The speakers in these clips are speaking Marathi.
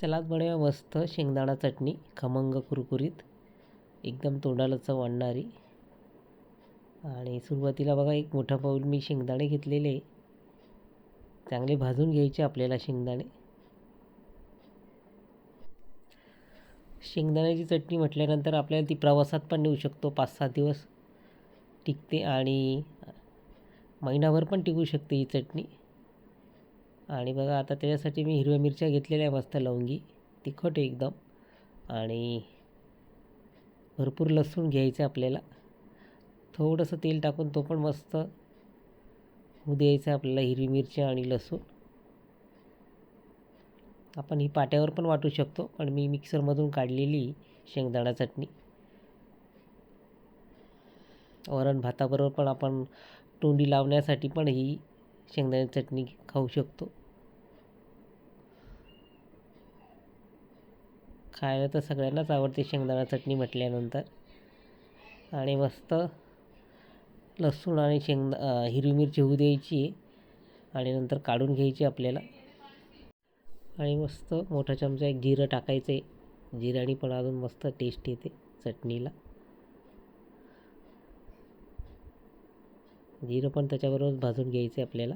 चला आज मस्त शेंगदाणा चटणी खमंग कुरकुरीत एकदम तोंडाला चव आणणारी आणि सुरुवातीला बघा एक मोठा पाऊल मी शेंगदाणे घेतलेले चांगले भाजून घ्यायचे आपल्याला शेंगदाणे. शेंगदाण्याची चटणी म्हटल्यानंतर आपल्याला ती प्रवासात पण नेऊ शकतो. पाच सात दिवस टिकते आणि महिनाभर पण टिकू शकते ही चटणी. आणि बघा आता त्याच्यासाठी मी हिरव्या मिरच्या घेतलेल्या आहे मस्त लवंगी. तिखट एकदम. आणि भरपूर लसूण घ्यायचं आहे आपल्याला. थोडंसं तेल टाकून तो पण मस्त होऊ द्यायचं आपल्याला हिरवी मिरच्या आणि लसूण. आपण ही पाट्यावर पण वाटू शकतो पण मी मिक्सरमधून काढलेली शेंगदाणा चटणी. वरण भाताबरोबर पण आपण तोंडी लावण्यासाठी पण ही शेंगदाण्याची चटणी खाऊ शकतो. खायला तर सगळ्यांनाच आवडते शेंगदाणा चटणी म्हटल्यानंतर. आणि मस्त लसूण आणि शेंगदा हिरवी मिरची होऊ द्यायची आणि नंतर काढून घ्यायची आपल्याला. आणि मस्त मोठा चमचा एक जिरं टाकायचं आहे जिराणी पण अजून मस्त टेस्ट येते चटणीला. जिरं पण त्याच्याबरोबर भाजून घ्यायचं आहे आपल्याला.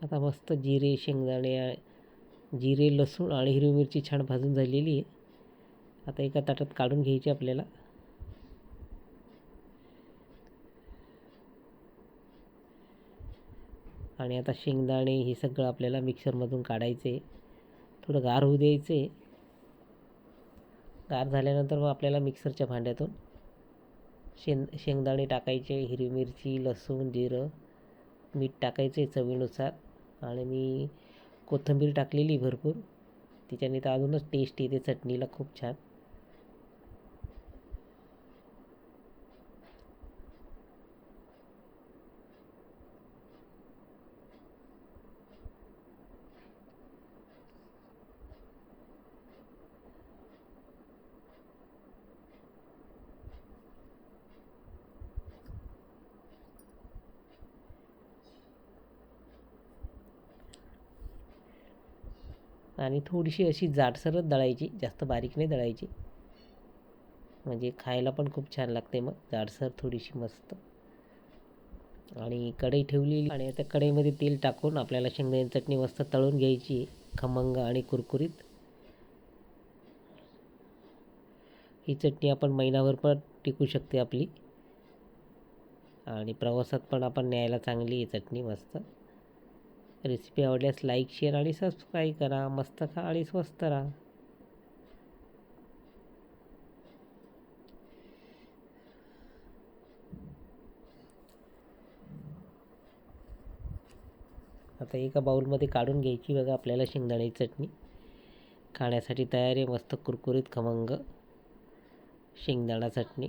आता मस्त जिरे शेंगदाणे जिरे लसूण आणि हिरवी मिरची छान भाजून झालेली आहे. आता एका ताटात काढून घ्यायची आपल्याला. आणि आता शेंगदाणे हे सगळं आपल्याला मिक्सरमधून काढायचे. थोडं गार होऊ द्यायचे. गार झाल्यानंतर मग आपल्याला मिक्सरच्या भांड्यातून शेंग शेंगदाणे टाकायचे हिरवी मिरची लसूण जिरं मीठ टाकायचे चवीनुसार. आणि मी कोथिंबीर टाकलेली भरपूर. तिच्याने तर अजूनच टेस्ट येते चटणीला खूप छान. आणि थोडीशी अशी जाडसरच दळायची जास्त बारीक नाही दळायची. म्हणजे खायला पण खूप छान लागते मग जाडसर थोडीशी मस्त. आणि कढई ठेवलेली आणि त्या कढईमध्ये तेल टाकून आपल्याला शेंगदाण्याची चटणी मस्त तळून घ्यायची खमंग आणि कुरकुरीत. ही चटणी आपण महिनाभर पण टिकू शकते आपली. आणि प्रवासात पण आपण न्यायला चांगली आहे चटणी मस्त. रेसिपी आवडल्यास लाईक शेअर आणि सबस्क्राईब करा. मस्त खा आणि स्वस्त राहा. आता एका बाउलमध्ये काढून घ्यायची बघा आपल्याला शेंगदाण्याची चटणी. खाण्यासाठी तयार आहे मस्त कुरकुरीत खमंग. शेंगदाणा चटणी.